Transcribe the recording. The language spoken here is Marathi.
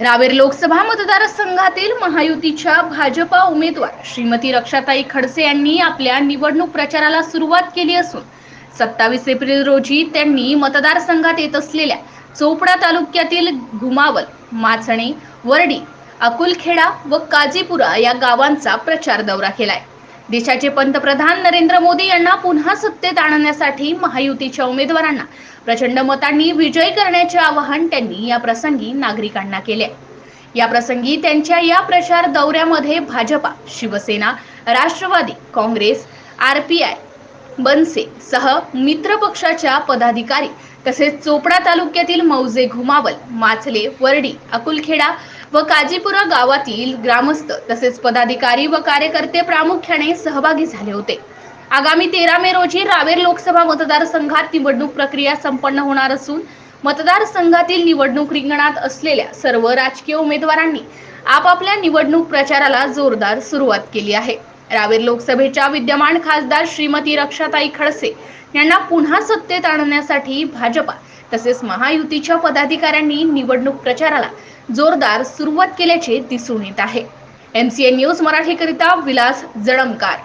रावेर लोकसभा मतदारसंघातील महायुतीच्या भाजपा उमेदवार श्रीमती रक्षाताई खडसे यांनी आपल्या निवडणूक प्रचाराला सुरुवात केली असून सत्तावीस एप्रिल रोजी त्यांनी मतदारसंघात येत असलेल्या चोपडा तालुक्यातील घुमावल माचणे वर्डी अकुलखेडा व काजीपुरा या गावांचा प्रचार दौरा केलाय. देशाचे पंतप्रधान नरेंद्र मोदी यांना पुन्हा सत्तेत आणण्यासाठी महायुतीच्या उमेदवारांना प्रचंड मतांनी विजयी करण्याचे आवाहन त्यांनी या प्रसंगी नागरिकांना केले. या प्रसंगी त्यांच्या या प्रचार दौऱ्यामध्ये भाजपा शिवसेना राष्ट्रवादी काँग्रेस आरपीआय बनसे सह मित्र पक्षाच्या पदाधिकारी तसेच चोपडा तालुक्यातील मौजे घुमावल माचले वर्डी अकुलखेडा व काजीपुरा गावातील ग्रामस्थ तसेच पदाधिकारी व कार्यकर्ते प्रामुख्याने सहभागी झाले होते. आगामी तेरा मे रोजी रावेर लोकसभा मतदारसंघात निवडणूक प्रक्रिया संपन्न होणार असून मतदारसंघातील निवडणूक रिंगणात असलेल्या सर्व राजकीय उमेदवारांनी आपापल्या निवडणूक प्रचाराला जोरदार सुरुवात केली आहे. रावेर लोकसभेच्या विद्यमान खासदार श्रीमती रक्षाताई खडसे यांना पुन्हा सत्तेत आणण्यासाठी भाजपा तसेच महायुतीच्या पदाधिकाऱ्यांनी निवडणूक प्रचाराला जोरदार सुरुवात केल्याचे दिसून येत आहे. एमसीएन न्यूज मराठीकरिता विलास जळमकार